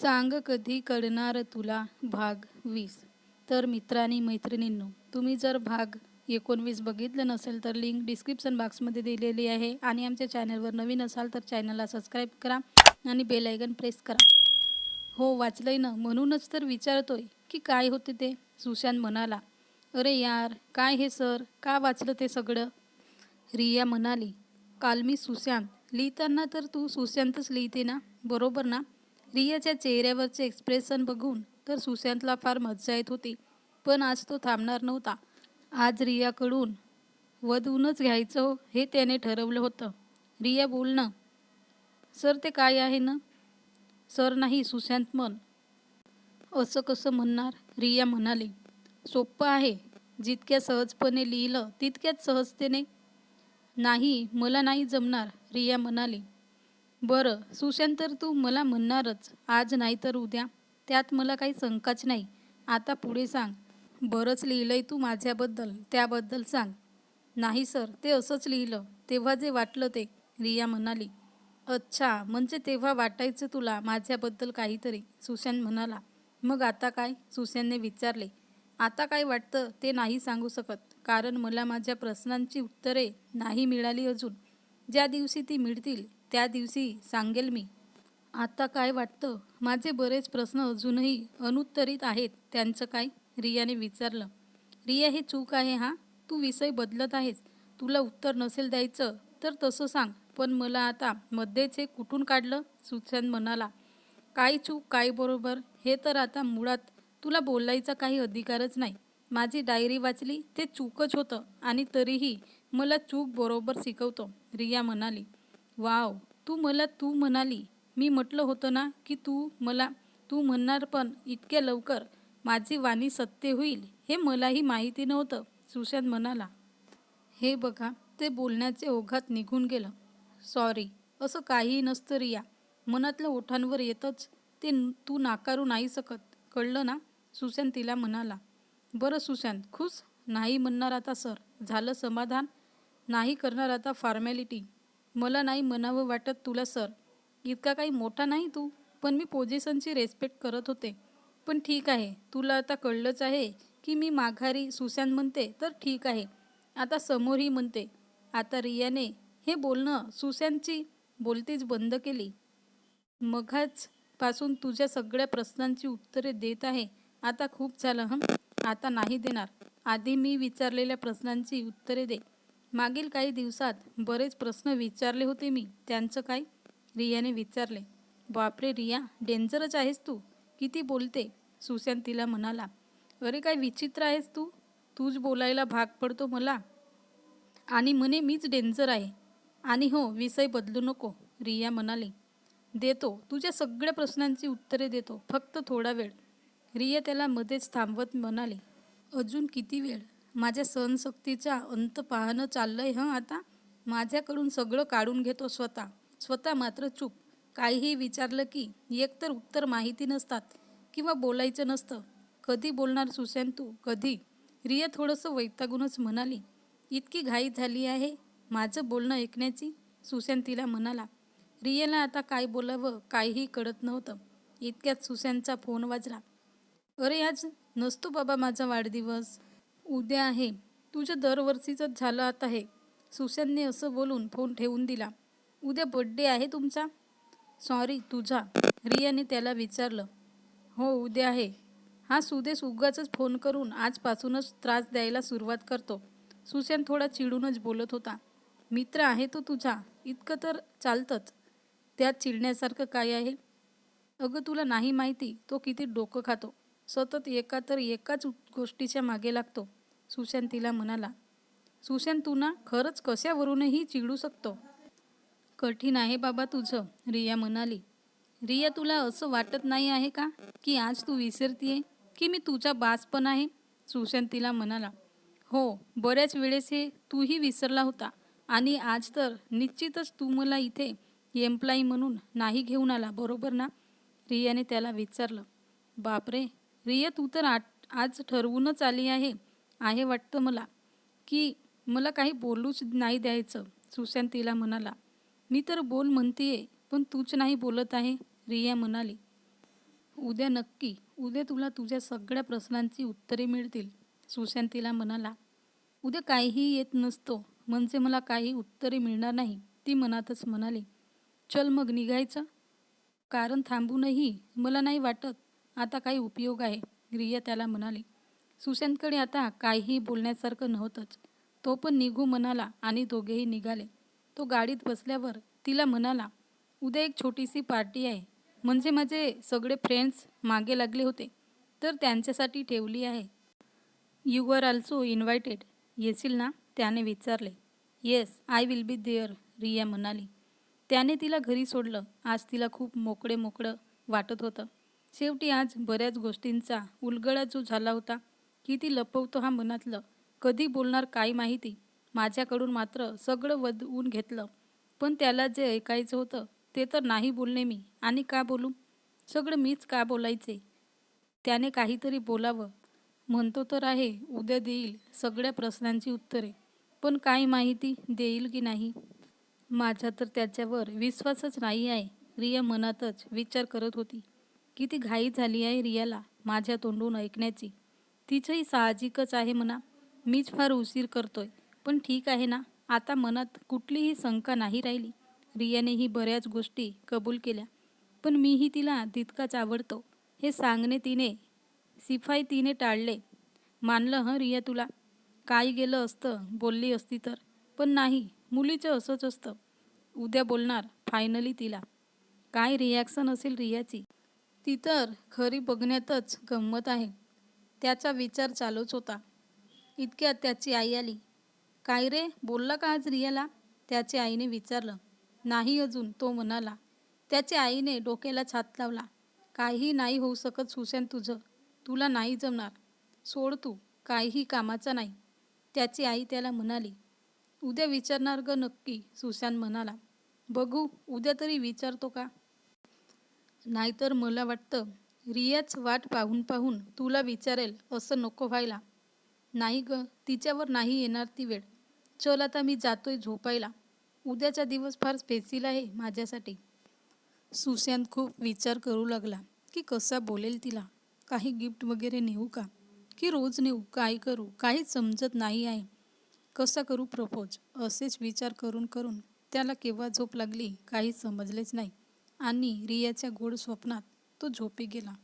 सांग कधी कळणार तुला भाग वीस? तर मित्रांनी मैत्रिणींनो तुम्ही जर भाग एकोणवीस बघितलं नसेल तर लिंक डिस्क्रिप्शन बॉक्समध्ये दिलेली आहे आणि आमच्या चॅनलवर नवीन असाल तर चॅनलला सबस्क्राईब करा आणि बेल आयकन प्रेस करा. हो वाचलंय ना? म्हणूनच तर विचारतोय की काय होते ते? सुशांत म्हणाला अरे यार काय हे सर का वाचलं ते सगळं? रिया म्हणाली काल मी सुशांत. लिहिताना तर तू सुशांतच लिहिते ना? बरोबर ना? रियाच्या चेहऱ्यावरचे एक्सप्रेशन बघून तर सुशांतला फार मज्जा येत होती. पण आज तो थांबणार नव्हता. आज रियाकडून वधूनच घ्यायचं हे त्याने ठरवलं होतं. रिया बोल ना. सर ते काय आहे ना? सर नाही सुशांत मन असं कसं म्हणणार? रिया म्हणाली. सोपं आहे. जितक्या सहजपणे लिहिलं तितक्याच सहजतेने. नाही मला नाही जमणार रिया म्हणाली. बरं सुशांत तर तू मला म्हणणारच आज नाही तर उद्या. त्यात मला काही शंकाच नाही. आता पुढे सांग. बरंच लिहिलंय तू माझ्याबद्दल त्याबद्दल सांग. नाही सर ते असंच लिहिलं. तेव्हा जे वाटलं ते रिया म्हणाली. अच्छा म्हणजे तेव्हा वाटायचं तुला माझ्याबद्दल काहीतरी सुशांत म्हणाला. मग आता काय? सुशांतने विचारले. आता काय वाटतं ते नाही सांगू शकत कारण मला माझ्या प्रश्नांची उत्तरे नाही मिळाली अजून. ज्या दिवशी ती मिळतील त्या दिवशी सांगेल मी. आता काय वाटतं? माझे बरेच प्रश्न अजूनही अनुत्तरित आहेत. त्यांचं काय? रियाने विचारलं. रिया हे चूक आहे हा? तू विषय बदलत आहेस. तुला उत्तर नसेल द्यायचं तर तसं सांग. पण मला आता मध्येच हे कुठून काढलं? सुशांत म्हणाला. काय चूक? काय बरोबर? हे तर आता मुळात तुला बोलायचा काही अधिकारच नाही. माझी डायरी वाचली ते चूकच होतं आणि तरीही मला चूक बरोबर शिकवतो रिया म्हणाली. वाव तू मला तू म्हणाली. मी म्हटलं होतं ना की तू मला तू म्हणणार पण इतक्या लवकर माझी वाणी सत्य होईल हे मलाही माहिती नव्हतं सुशांत म्हणाला. हे बघा ते बोलण्याचे ओघात निघून गेलं. सॉरी असं काहीही नसतं रिया. मनातल्या ओठांवर येतच ते तू नाकारू नाही शकत. कळलं ना? सुशांत तिला म्हणाला. बरं सुशांत खुश? नाही म्हणणार आता सर. झालं समाधान? नाही करणार आता फॉर्मॅलिटी. मला नाही म्हणावं वाटत तुला सर. इतका काही मोठा नाही तू पण मी पोझिशनची रेस्पेक्ट करत होते. पण ठीक आहे तुला आता कळलंच आहे की मी माघारी सुशांत म्हणते तर ठीक आहे. आता समोरही म्हणते. आता रियाने हे बोलणं सुशांतची बोलतीच बंद केली. मघाच पासून तुझ्या सगळ्या प्रश्नांची उत्तरे देत आहे. आता खूप झालं हं? आता नाही देणार. आधी मी विचारलेल्या प्रश्नांची उत्तरे दे. मागील काही दिवसात बरेच प्रश्न विचारले होते मी. त्यांचं काय? रियाने विचारले बापरे रिया डेंजरच आहेस तू. किती बोलते? सुशांत तिला म्हणाला अरे काय विचित्र आहेस तू? तूच बोलायला भाग पडतो मला. आणि म्हणे मीच डेंजर आहे. आणि हो विषय बदलू नको रिया म्हणाली. देतो तुझ्या सगळ्या प्रश्नांची उत्तरे देतो फक्त थोडा वेळ. रिया त्याला मध्येच थांबवत म्हणाली अजून किती वेळ? माझ्या सहनशक्तीचा अंत पाहणं चाललंय हं आता? माझ्याकडून सगळं काढून घेतो स्वतः. स्वतः मात्र चूप. काहीही विचारलं की एकतर उत्तर माहिती नसतात किंवा बोलायचं नसतं. कधी बोलणार सुशांत? तू कधी? रिया थोडंसं वैतागूनच म्हणाली इतकी घाई झाली आहे माझं बोलणं ऐकण्याची? सुशांत तिला म्हणाला रियाला आता काय बोलावं काहीही कळत नव्हतं. इतक्यात सुशांतचा फोन वाजला अरे आज नसतो बाबा माझा वाढदिवस. उद्या आहे. तुझं दरवर्षीचंच झालं आता हे. सुशांतने असं बोलून फोन ठेवून दिला. उद्या बड्डे आहे तुमचा? सॉरी तुझा. रियाने त्याला विचारलं. हो उद्या आहे. हा सुदेश उगाच फोन करून आजपासूनच त्रास द्यायला सुरुवात करतो. सुशांत थोडा चिडूनच बोलत होता. मित्र आहे तो तुझा. इतकं तर चालतंच. त्यात चिडण्यासारखं काय आहे? अगं तुला नाही माहिती तो किती डोकं खातो. सतत एका तर एकाच गोष्टीच्या मागे लागतो. सुशांत तिला म्हणाला सुशांत तू ना खरंच कशावरूनही चिडू शकतो? कठीण आहे बाबा तुझं रिया म्हणाली. रिया तुला असं वाटत नाही आहे का की आज तू विसरतीये? की मी तुझा बास पण आहे? सुशांत तिला म्हणाला. हो बऱ्याच वेळेस हे तूही विसरला होता आणि आज तर निश्चितच तू मला इथे एम्प्लॉई म्हणून नाही घेऊन आला बरोबर ना? रियाने त्याला विचारलं. बापरे रिया तू तर आट आज ठरवूनच आली आहे आहे वाटतं मला की मला काही बोलूच नाही द्यायचं सुशांत तिला म्हणाला. मी तर बोल म्हणतीये पण तूच नाही बोलत आहे रिया म्हणाली. उद्या नक्की उद्या तुला तुझ्या सगळ्या प्रश्नांची उत्तरे मिळतील सुशांत तिला म्हणाला. उद्या काहीही येत नसतो म्हणजे मला काही उत्तरे मिळणार नाही ती मनातच म्हणाली. चल मग निघायचं. कारण थांबूनही मला नाही वाटत आता काही उपयोग आहे रिया त्याला म्हणाली. सुशांतकडे आता काहीही बोलण्यासारखं नव्हतंच. तो पण निघू म्हणाला आणि दोघेही निघाले. तो गाडीत बसल्यावर तिला म्हणाला उद्या एक छोटीशी पार्टी आहे. म्हणजे माझे सगळे फ्रेंड्स मागे लागले होते. तर त्यांच्यासाठी ठेवली आहे. यू आर ऑल्सो इन्व्हायटेड येशील ना? त्याने विचारले. Yes I will be there Riya म्हणाली. त्याने तिला घरी सोडलं. आज तिला खूप मोकळे मोकळं वाटत होतं. शेवटी आज बऱ्याच गोष्टींचा उलगडा जो झाला होता किती लपवतो हा मनातलं. कधी बोलणार काय माहिती. माझ्याकडून मात्र सगळं वदवून घेतलं. पण त्याला जे ऐकायचं होतं ते तर नाही बोलणे मी. आणि का बोलू? सगळं मीच का बोलायचे? त्याने काहीतरी बोलावं. म्हणतो तर आहे उद्या देईल सगळ्या प्रश्नांची उत्तरे. पण काय माहिती देईल की नाही? माझा तर त्याच्यावर विश्वासच नाही आहे. रिया मनातच विचार करत होती. किती घाई झाली आहे रियाला माझ्या तोंडून ऐकण्याची. तिचंही साहजिकच आहे म्हणा. मीच फार उशीर करतोय. पण ठीक आहे ना. आता मनात कुठलीही शंका नाही राहिली. रियानेही बऱ्याच गोष्टी कबूल केल्या. पण मीही तिला तितकाच आवडतो. हे सांगणे तिने सिफाई तिने टाळले. मानलं हं रिया तुला? काय गेलं असतं? बोलली असती तर. पण नाही मुलीचं असंच असतं. उद्या बोलणार फायनली तिला. काय रिॲक्शन असेल रियाची? ती तर खरी बघण्यातच गंमत आहे. त्याचा विचार चालूच होता. इतक्यात त्याची आई आली. काय रे बोलला का आज रियाला? त्याच्या आईने विचारलं. नाही अजून तो म्हणाला. त्याच्या आईने डोक्याला छात लावला. काही नाही होऊ शकत सुशांत तुझं. तुला नाही जमणार. सोड तू. काहीही कामाचा नाही. त्याची आई त्याला म्हणाली. उद्या विचारणार ग नक्की सुशांत म्हणाला. बघू उद्या तरी विचारतो का? नाहीतर मला वाटतं रियाच वाट पाहून पाहून तुला विचारेल असं नको व्हायला. नाही ग तिच्यावर नाही येणार ती वेळ. चल आता मी जातोय झोपायला. उद्याचा दिवस फार स्पेसिल आहे माझ्यासाठी. सुशांत खूप विचार करू लागला की कसा बोलेल तिला. काही गिफ्ट वगैरे नेऊ का? की रोज नेऊ? काय करू? काहीच समजत नाही आहे. कसा करू प्रपोज असेच विचार करून करून त्याला केव्हा झोप लागली काही समजलेच नाही. आणि रियाच्या गोड स्वप्नात तो झोपी गेला.